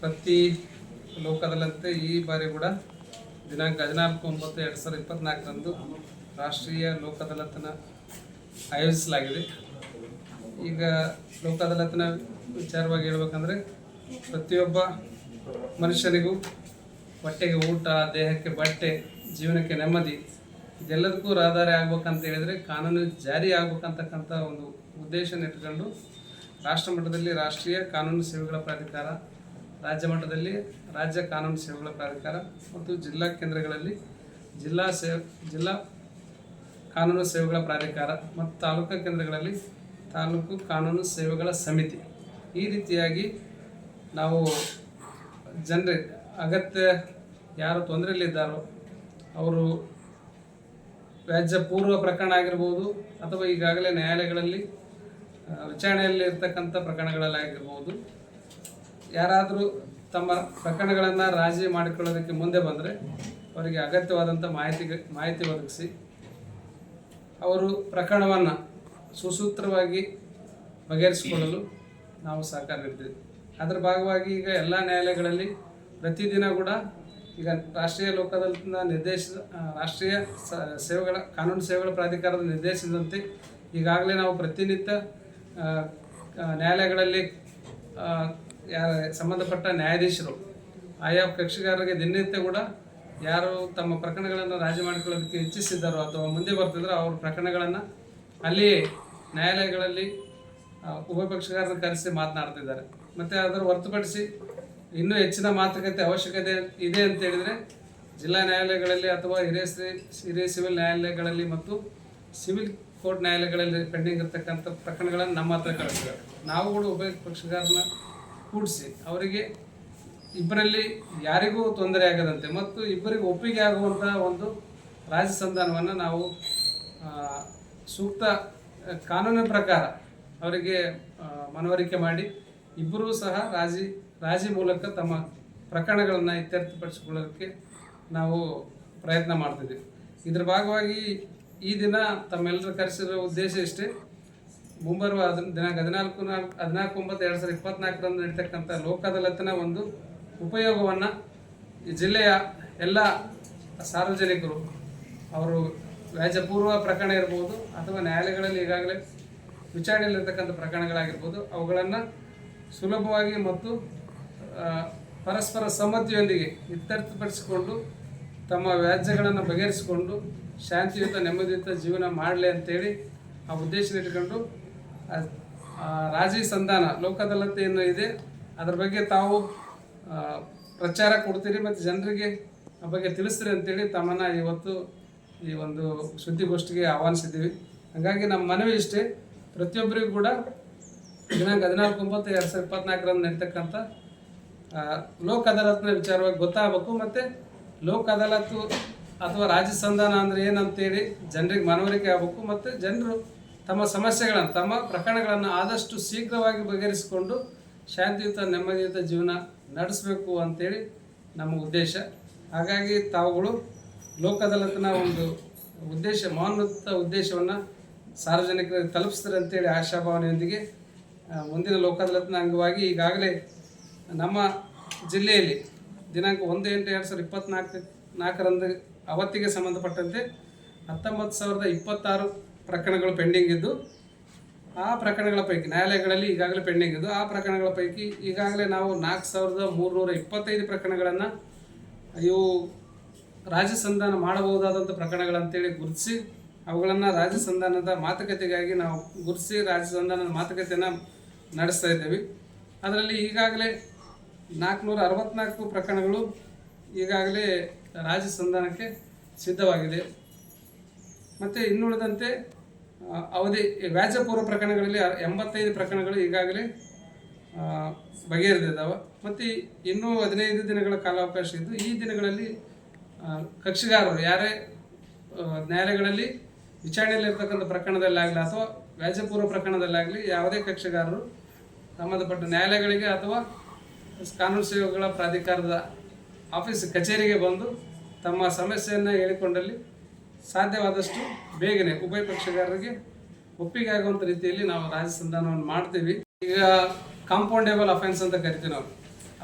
ಪ್ರತಿ ಲೋಕದಲ್ಲಂತೆ ಈ ಬಾರಿ ಕೂಡ ದಿನಾಂಕ ಹದಿನಾಲ್ಕು, ಒಂಬತ್ತು, ಎರಡು ಸಾವಿರದ ಇಪ್ಪತ್ನಾಲ್ಕರಂದು ರಾಷ್ಟ್ರೀಯ ಲೋಕದಲತನ ಆಯೋಜಿಸಲಾಗಿದೆ. ಈಗ ಲೋಕದಲತನ ವಿಚಾರವಾಗಿ ಹೇಳ್ಬೇಕಂದ್ರೆ ಪ್ರತಿಯೊಬ್ಬ ಮನುಷ್ಯನಿಗೂ ಹೊಟ್ಟೆಗೆ ಊಟ, ದೇಹಕ್ಕೆ ಬಟ್ಟೆ, ಜೀವನಕ್ಕೆ ನೆಮ್ಮದಿ, ಇದೆಲ್ಲದಕ್ಕೂ ರಹದಾರಿ ಆಗ್ಬೇಕಂತ ಹೇಳಿದರೆ ಕಾನೂನು ಜಾರಿ ಆಗ್ಬೇಕಂತಕ್ಕಂಥ ಒಂದು ಉದ್ದೇಶ ಇಟ್ಕೊಂಡು ರಾಷ್ಟ್ರ ಮಟ್ಟದಲ್ಲಿ ರಾಷ್ಟ್ರೀಯ ಕಾನೂನು ಸೇವೆಗಳ ಪ್ರಾಧಿಕಾರ ರಾಜ್ಯ ಮಟ್ಟದಲ್ಲಿ ರಾಜ್ಯ ಕಾನೂನು ಸೇವೆಗಳ ಪ್ರಾಧಿಕಾರ ಮತ್ತು ಜಿಲ್ಲಾ ಕೇಂದ್ರಗಳಲ್ಲಿ ಜಿಲ್ಲಾ ಸೇ, ಜಿಲ್ಲಾ ಕಾನೂನು ಸೇವೆಗಳ ಪ್ರಾಧಿಕಾರ ಮತ್ತು ತಾಲೂಕು ಕೇಂದ್ರಗಳಲ್ಲಿ ತಾಲೂಕು ಕಾನೂನು ಸೇವೆಗಳ ಸಮಿತಿ. ಈ ರೀತಿಯಾಗಿ ನಾವು ಜನರಿಗೆ ಅಗತ್ಯ ಯಾರು ತೊಂದರೆಯಲ್ಲಿದ್ದಾರೋ ಅವರು ವ್ಯಾಜ್ಯ ಪೂರ್ವ ಪ್ರಕರಣ ಆಗಿರ್ಬೋದು ಅಥವಾ ಈಗಾಗಲೇ ನ್ಯಾಯಾಲಯಗಳಲ್ಲಿ ವಿಚಾರಣೆಯಲ್ಲಿ ಇರ್ತಕ್ಕಂಥ ಪ್ರಕರಣಗಳಲ್ಲಾಗಿರ್ಬೋದು. ಯಾರಾದರೂ ತಮ್ಮ ಪ್ರಕರಣಗಳನ್ನು ರಾಜಿ ಮಾಡಿಕೊಳ್ಳೋದಕ್ಕೆ ಮುಂದೆ ಬಂದರೆ ಅವರಿಗೆ ಅಗತ್ಯವಾದಂಥ ಮಾಹಿತಿ ಮಾಹಿತಿ ಒದಗಿಸಿ, ಅವರು ಪ್ರಕರಣವನ್ನು ಸುಸೂತ್ರವಾಗಿ ಬಗೆಹರಿಸಿಕೊಳ್ಳಲು ನಾವು ಸಹಕಾರ ನೀಡ್ತೀವಿ. ಅದರ ಭಾಗವಾಗಿ ಈಗ ಎಲ್ಲ ನ್ಯಾಯಾಲಯಗಳಲ್ಲಿ ಪ್ರತಿದಿನ ಕೂಡ ಈಗ ರಾಷ್ಟ್ರೀಯ ಲೋಕದಲ್ಲಿನ ನಿರ್ದೇಶಿತ ರಾಷ್ಟ್ರೀಯ ಸೇವೆಗಳ, ಕಾನೂನು ಸೇವೆಗಳ ಪ್ರಾಧಿಕಾರದ ನಿರ್ದೇಶದಂತೆ ಈಗಾಗಲೇ ನಾವು ಪ್ರತಿನಿತ್ಯ ನ್ಯಾಯಾಲಯಗಳಲ್ಲಿ ಯಾರ ಸಂಬಂಧಪಟ್ಟ ನ್ಯಾಯಾಧೀಶರು, ಆಯಾ ಕಕ್ಷಿಗಾರರಿಗೆ ದಿನನಿತ್ಯ ಕೂಡ ಯಾರು ತಮ್ಮ ಪ್ರಕರಣಗಳನ್ನು ರಾಜಿ ಮಾಡಿಕೊಳ್ಳೋದಕ್ಕೆ ಇಚ್ಛಿಸಿದ್ದಾರೋ ಅಥವಾ ಮುಂದೆ ಬರ್ತಿದ್ರೋ ಅವ್ರ ಪ್ರಕರಣಗಳನ್ನು ಅಲ್ಲಿ ನ್ಯಾಯಾಲಯಗಳಲ್ಲಿ ಉಭಯ ಪಕ್ಷಗಾರರನ್ನು ಕರೆಸಿ ಮಾತನಾಡ್ತಿದ್ದಾರೆ. ಮತ್ತು ಅದರ ಹೊರತುಪಡಿಸಿ ಇನ್ನೂ ಹೆಚ್ಚಿನ ಮಾತುಕತೆ ಅವಶ್ಯಕತೆ ಇದೆ ಅಂತ ಹೇಳಿದರೆ ಜಿಲ್ಲಾ ನ್ಯಾಯಾಲಯಗಳಲ್ಲಿ ಅಥವಾ ಹಿರಿಯ ಹಿರಿಯ ಸಿವಿಲ್ ನ್ಯಾಯಾಲಯಗಳಲ್ಲಿ ಮತ್ತು ಸಿವಿಲ್ ಕೋರ್ಟ್ ನ್ಯಾಯಾಲಯಗಳಲ್ಲಿ ಪೆಂಡಿಂಗ್ ಇರತಕ್ಕಂಥ ಪ್ರಕರಣಗಳನ್ನು ನಮ್ಮ ಹತ್ರ ಕಳಿಸ್ತಾರೆ. ನಾವು ಕೂಡ ಉಭಯ ಪಕ್ಷಗಾರನ ಕೂಡಿಸಿ. ಅವರಿಗೆ ಇಬ್ಬರಲ್ಲಿ ಯಾರಿಗೂ ತೊಂದರೆ ಆಗದಂತೆ ಮತ್ತು ಇಬ್ಬರಿಗೆ ಒಪ್ಪಿಗೆ ಆಗುವಂತಹ ಒಂದು ರಾಜ್ಯ ಸಂಧಾನವನ್ನು ನಾವು ಸೂಕ್ತ ಕಾನೂನಿನ ಪ್ರಕಾರ ಅವರಿಗೆ ಮನವರಿಕೆ ಮಾಡಿ ಇಬ್ಬರೂ ಸಹ ರಾಜಿ ರಾಜಿ ಮೂಲಕ ತಮ್ಮ ಪ್ರಕರಣಗಳನ್ನು ಇತ್ಯರ್ಥಪಡಿಸಿಕೊಳ್ಳೋದಕ್ಕೆ ನಾವು ಪ್ರಯತ್ನ ಮಾಡ್ತಿದ್ದೀವಿ. ಇದರ ಭಾಗವಾಗಿ ಈ ದಿನ ತಮ್ಮೆಲ್ಲರೂ ಕರೆಸಿರೋ ಉದ್ದೇಶ ಇಷ್ಟೇ. ಮುಂಬರುವ ದಿನಾಂಕ ಹದಿನಾಲ್ಕು ನಾಲ್ಕು ಹದಿನಾಲ್ಕು, ಒಂಬತ್ತು, ಎರಡು ಸಾವಿರದ ಇಪ್ಪತ್ನಾಲ್ಕರಂದು ನಡೀತಕ್ಕಂಥ ಲೋಕ ಅದಾಲತ್ನ ಒಂದು ಉಪಯೋಗವನ್ನು ಈ ಜಿಲ್ಲೆಯ ಎಲ್ಲ ಸಾರ್ವಜನಿಕರು, ಅವರು ವ್ಯಾಜ್ಯಪೂರ್ವ ಪ್ರಕರಣ ಇರ್ಬೋದು ಅಥವಾ ನ್ಯಾಯಾಲಯಗಳಲ್ಲಿ ಈಗಾಗಲೇ ವಿಚಾರಣೆಯಲ್ಲಿರ್ತಕ್ಕಂಥ ಪ್ರಕರಣಗಳಾಗಿರ್ಬೋದು, ಅವುಗಳನ್ನು ಸುಲಭವಾಗಿ ಮತ್ತು ಪರಸ್ಪರ ಸಮ್ಮತಿಯೊಂದಿಗೆ ಇತ್ಯರ್ಥಪಡಿಸಿಕೊಂಡು ತಮ್ಮ ವ್ಯಾಜ್ಯಗಳನ್ನು ಬಗೆಹರಿಸಿಕೊಂಡು ಶಾಂತಿಯುತ ನೆಮ್ಮದಿಯುತ ಜೀವನ ಮಾಡಲಿ ಅಂತೇಳಿ ಆ ಉದ್ದೇಶ ಇಟ್ಕೊಂಡು ರಾಜಿ ಸಂಧಾನ ಲೋಕ ಅದಾಲತ್ ಏನು ಇದೆ. ಅದ್ರ ಬಗ್ಗೆ ತಾವು ಪ್ರಚಾರ ಕೊಡ್ತೀರಿ ಮತ್ತು ಜನರಿಗೆ ಬಗ್ಗೆ ತಿಳಿಸ್ತೀರಿ ಅಂತೇಳಿ ತಮ್ಮನ್ನ ಇವತ್ತು ಈ ಒಂದು ಸುದ್ದಿಗೋಷ್ಠಿಗೆ ಆಹ್ವಾನಿಸಿದ್ದೀವಿ. ಹಾಗಾಗಿ ನಮ್ಮ ಮನವಿ ಇಷ್ಟೇ. ಪ್ರತಿಯೊಬ್ಬರಿಗೂ ಕೂಡ ದಿನಾಂಕ ಹದಿನಾಲ್ಕು ಒಂಬತ್ತು ಎರಡು ಸಾವಿರದ ಇಪ್ಪತ್ನಾಲ್ಕರಂದು ನಡೀತಕ್ಕಂಥ ಲೋಕ್ ಅದಾಲತ್ನ ವಿಚಾರವಾಗಿ ಗೊತ್ತಾಗಬೇಕು ಮತ್ತು ಲೋಕ ಅದಾಲತ್ತು ಅಥವಾ ರಾಜ್ಯ ಸಂಧಾನ ಅಂದರೆ ಏನಂತೇಳಿ ಜನರಿಗೆ ಮನವರಿಕೆ ಆಗಬೇಕು ಮತ್ತು ಜನರು ತಮ್ಮ ಸಮಸ್ಯೆಗಳನ್ನು, ತಮ್ಮ ಪ್ರಕರಣಗಳನ್ನು ಆದಷ್ಟು ಶೀಘ್ರವಾಗಿ ಬಗೆಹರಿಸಿಕೊಂಡು ಶಾಂತಿಯುತ, ನೆಮ್ಮದಿಯುತ ಜೀವನ ನಡೆಸಬೇಕು ಅಂತೇಳಿ ನಮ್ಮ ಉದ್ದೇಶ. ಹಾಗಾಗಿ ತಾವುಗಳು ಲೋಕ ಅದಾಲತ್ನ ಒಂದು ಉದ್ದೇಶ, ಮಹೋನ್ನತ ಉದ್ದೇಶವನ್ನು ಸಾರ್ವಜನಿಕರಿಗೆ ತಲುಪಿಸ್ತಾರೆ ಅಂತೇಳಿ ಆಶಾಭಾವನೆಯೊಂದಿಗೆ ಮುಂದಿನ ಲೋಕ ಅದಾಲತ್ನ ಅಂಗವಾಗಿ ಈಗಾಗಲೇ ನಮ್ಮ ಜಿಲ್ಲೆಯಲ್ಲಿ ದಿನಾಂಕ ಒಂದು ಎಂಟು ಎರಡು ಸಾವಿರದ ಇಪ್ಪತ್ನಾಲ್ಕು ನಾಲ್ಕರಂದು ಅವತ್ತಿಗೆ ಸಂಬಂಧಪಟ್ಟಂತೆ ಹತ್ತೊಂಬತ್ತು ಸಾವಿರದ ಇಪ್ಪತ್ತಾರು ಪ್ರಕರಣಗಳು ಪೆಂಡಿಂಗ್ ಇದ್ದು, ಆ ಪ್ರಕರಣಗಳ ಪೈಕಿ, ನ್ಯಾಯಾಲಯಗಳಲ್ಲಿ ಈಗಾಗಲೇ ಪೆಂಡಿಂಗ್ ಇದ್ದು, ಆ ಪ್ರಕರಣಗಳ ಪೈಕಿ ಈಗಾಗಲೇ ನಾವು ನಾಲ್ಕು ಸಾವಿರದ ಮೂರುನೂರ ಇಪ್ಪತ್ತೈದು ಪ್ರಕರಣಗಳನ್ನು ಇವು ರಾಜ್ಯ ಸಂಧಾನ ಮಾಡಬಹುದಾದಂಥ ಪ್ರಕರಣಗಳಂತೇಳಿ ಗುರುತಿಸಿ, ಅವುಗಳನ್ನು ರಾಜ್ಯ ಸಂಧಾನದ ಮಾತುಕತೆಗಾಗಿ ನಾವು ಗುರುತಿಸಿ, ರಾಜ್ಯ ಸಂಧಾನದ ಮಾತುಕತೆಯನ್ನು ನಡೆಸ್ತಾ ಇದ್ದೇವೆ. ಅದರಲ್ಲಿ ಈಗಾಗಲೇ ನಾಲ್ಕುನೂರ ಅರವತ್ನಾಲ್ಕು ಪ್ರಕರಣಗಳು ಈಗಾಗಲೇ ರಾಜ್ಯ ಸಂಧಾನಕ್ಕೆ ಸಿದ್ಧವಾಗಿದೆ. ಮತ್ತು ಇನ್ನುಳಿದಂತೆ ಅವಧಿ, ವ್ಯಾಜ್ಯಪೂರ್ವ ಪ್ರಕರಣಗಳಲ್ಲಿ ಎಂಬತ್ತೈದು ಪ್ರಕರಣಗಳು ಈಗಾಗಲೇ ಬಗೆಹರಿದಿದ್ದಾವೆ. ಮತ್ತು ಇನ್ನೂ ಹದಿನೈದು ದಿನಗಳ ಕಾಲಾವಕಾಶ ಇದ್ದು, ಈ ದಿನಗಳಲ್ಲಿ ಕಕ್ಷಿಗಾರರು ಯಾರೇ ನ್ಯಾಯಾಲಯಗಳಲ್ಲಿ ವಿಚಾರಣೆಯಲ್ಲಿರ್ತಕ್ಕಂಥ ಪ್ರಕರಣದಲ್ಲಾಗಲಿ ಅಥವಾ ವ್ಯಾಜ್ಯಪೂರ್ವ ಪ್ರಕರಣದಲ್ಲಾಗಲಿ ಯಾವುದೇ ಕಕ್ಷಿಗಾರರು ಸಂಬಂಧಪಟ್ಟ ನ್ಯಾಯಾಲಯಗಳಿಗೆ ಅಥವಾ ಕಾನೂನು ಸೇವೆಗಳ ಪ್ರಾಧಿಕಾರದ ಆಫೀಸ್ ಕಚೇರಿಗೆ ಬಂದು ತಮ್ಮ ಸಮಸ್ಯೆಯನ್ನು ಹೇಳಿಕೊಂಡಲ್ಲಿ ಸಾಧ್ಯವಾದಷ್ಟು ಬೇಗನೆ ಉಭಯ ಪಕ್ಷಗಾರರಿಗೆ ಒಪ್ಪಿಗೆ ಆಗುವಂಥ ರೀತಿಯಲ್ಲಿ ನಾವು ರಾಜಸಂಧಾನವನ್ನು ಮಾಡ್ತೀವಿ. ಈಗ ಕಾಂಪೌಂಡೇಬಲ್ ಅಫೆನ್ಸ್ ಅಂತ ಕರಿತೀವಿ ನಾವು.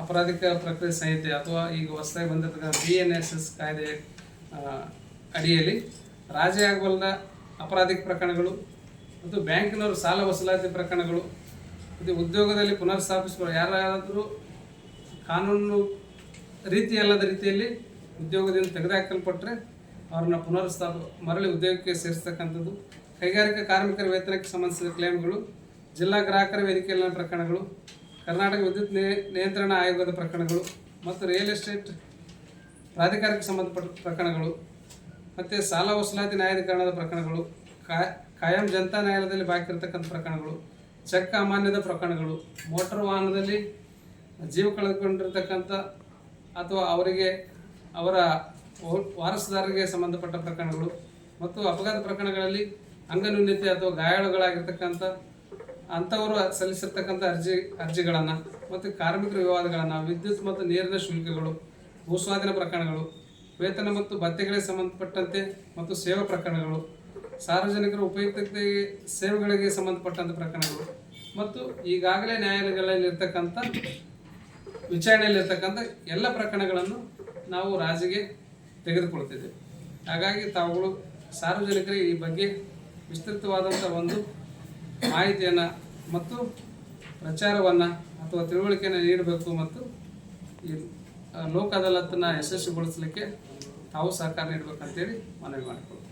ಅಪರಾಧಿಕ ಪ್ರಕ್ರಿಯೆ ಸಂಹಿತೆ ಅಥವಾ ಈಗ ಹೊಸದಾಗಿ ಬಂದಿರತಕ್ಕಂಥ ಬಿ ಎನ್ ಎಸ್ ಎಸ್ ಕಾಯ್ದೆ ಅಡಿಯಲ್ಲಿ ರಾಜಿ ಅಪರಾಧಿಕ ಪ್ರಕರಣಗಳು ಮತ್ತು ಬ್ಯಾಂಕಿನವರು ಸಾಲ ವಸೂಲಾತಿ ಪ್ರಕರಣಗಳು ಮತ್ತು ಉದ್ಯೋಗದಲ್ಲಿ ಪುನರ್ಸ್ಥಾಪಿಸುವ ಯಾರಾದರೂ ಕಾನೂನು ರೀತಿಯಲ್ಲದ ರೀತಿಯಲ್ಲಿ ಉದ್ಯೋಗದಿಂದ ತೆಗೆದುಹಾಕಲ್ಪಟ್ಟರೆ ಅವ್ರನ್ನ ಪುನರ್ಸ್ಥಾಪ, ಮರಳಿ ಉದ್ಯೋಗಕ್ಕೆ ಸೇರಿಸ್ತಕ್ಕಂಥದ್ದು. ಕೈಗಾರಿಕಾ ಕಾರ್ಮಿಕರ ವೇತನಕ್ಕೆ ಸಂಬಂಧಿಸಿದ ಕ್ಲೇಮ್ಗಳು ಜಿಲ್ಲಾ ಗ್ರಾಹಕರ ವೇದಿಕೆಯಲ್ಲಿನ ಪ್ರಕರಣಗಳು, ಕರ್ನಾಟಕ ವಿದ್ಯುತ್ ನಿಯಂತ್ರಣ ಆಯೋಗದ ಪ್ರಕರಣಗಳು ಮತ್ತು ರಿಯಲ್ ಎಸ್ಟೇಟ್ ಪ್ರಾಧಿಕಾರಕ್ಕೆ ಸಂಬಂಧಪಟ್ಟ ಪ್ರಕರಣಗಳು ಮತ್ತು ಸಾಲ ವಸೂಲಾತಿ ನ್ಯಾಯಾಧಿಕರಣದ ಪ್ರಕರಣಗಳು ಕಾಯಂ ಜನತಾ ನ್ಯಾಯಾಲಯದಲ್ಲಿ ಬಾಕಿ ಇರತಕ್ಕಂಥ ಪ್ರಕರಣಗಳು, ಚೆಕ್ ಅಮಾನ್ಯದ ಪ್ರಕರಣಗಳು, ಮೋಟಾರ್ ವಾಹನದಲ್ಲಿ ಜೀವ ಕಳೆದುಕೊಂಡಿರ್ತಕ್ಕಂಥ ಅಥವಾ ಅವರಿಗೆ ಅವರ ವಾರಸುದಾರರಿಗೆ ಸಂಬಂಧಪಟ್ಟ ಪ್ರಕರಣಗಳು ಮತ್ತು ಅಪಘಾತ ಪ್ರಕರಣಗಳಲ್ಲಿ ಅಂಗನ್ಯೂನ್ಯತೆ ಅಥವಾ ಗಾಯಾಳುಗಳಾಗಿರ್ತಕ್ಕಂಥ ಅಂಥವರು ಸಲ್ಲಿಸಿರ್ತಕ್ಕಂಥ ಅರ್ಜಿ, ಅರ್ಜಿಗಳನ್ನು ಮತ್ತು ಕಾರ್ಮಿಕರ ವಿವಾದಗಳನ್ನು, ವಿದ್ಯುತ್ ಮತ್ತು ನೀರಿನ ಶುಲ್ಕಗಳು, ಭೂಸ್ವಾಧೀನ ಪ್ರಕರಣಗಳು, ವೇತನ ಮತ್ತು ಭತ್ಯೆಗಳಿಗೆ ಸಂಬಂಧಪಟ್ಟಂತೆ ಮತ್ತು ಸೇವಾ ಪ್ರಕರಣಗಳು, ಸಾರ್ವಜನಿಕರ ಉಪಯುಕ್ತತೆ ಸೇವೆಗಳಿಗೆ ಸಂಬಂಧಪಟ್ಟಂಥ ಪ್ರಕರಣಗಳು ಮತ್ತು ಈಗಾಗಲೇ ನ್ಯಾಯಾಲಯಗಳಲ್ಲಿ ಇರ್ತಕ್ಕಂಥ ವಿಚಾರಣೆಯಲ್ಲಿರ್ತಕ್ಕಂಥ ಎಲ್ಲ ಪ್ರಕರಣಗಳನ್ನು ನಾವು ರಾಜಿಗೆ ತೆಗೆದುಕೊಳ್ತಿದ್ದೇವೆ ಹಾಗಾಗಿ ತಾವುಗಳು ಸಾರ್ವಜನಿಕರಿಗೆ ಈ ಬಗ್ಗೆ ವಿಸ್ತೃತವಾದಂಥ ಒಂದು ಮಾಹಿತಿಯನ್ನು ಮತ್ತು ಪ್ರಚಾರವನ್ನು ಅಥವಾ ತಿಳುವಳಿಕೆಯನ್ನು ನೀಡಬೇಕು ಮತ್ತು ಈ ಲೋಕ ಅದಾಲತನ್ನು ಯಶಸ್ವಿಗೊಳಿಸಲಿಕ್ಕೆ ತಾವು ಸಹಕಾರ ನೀಡಬೇಕಂತೇಳಿ ಮನವಿ ಮಾಡಿಕೊಳ್ಳಿ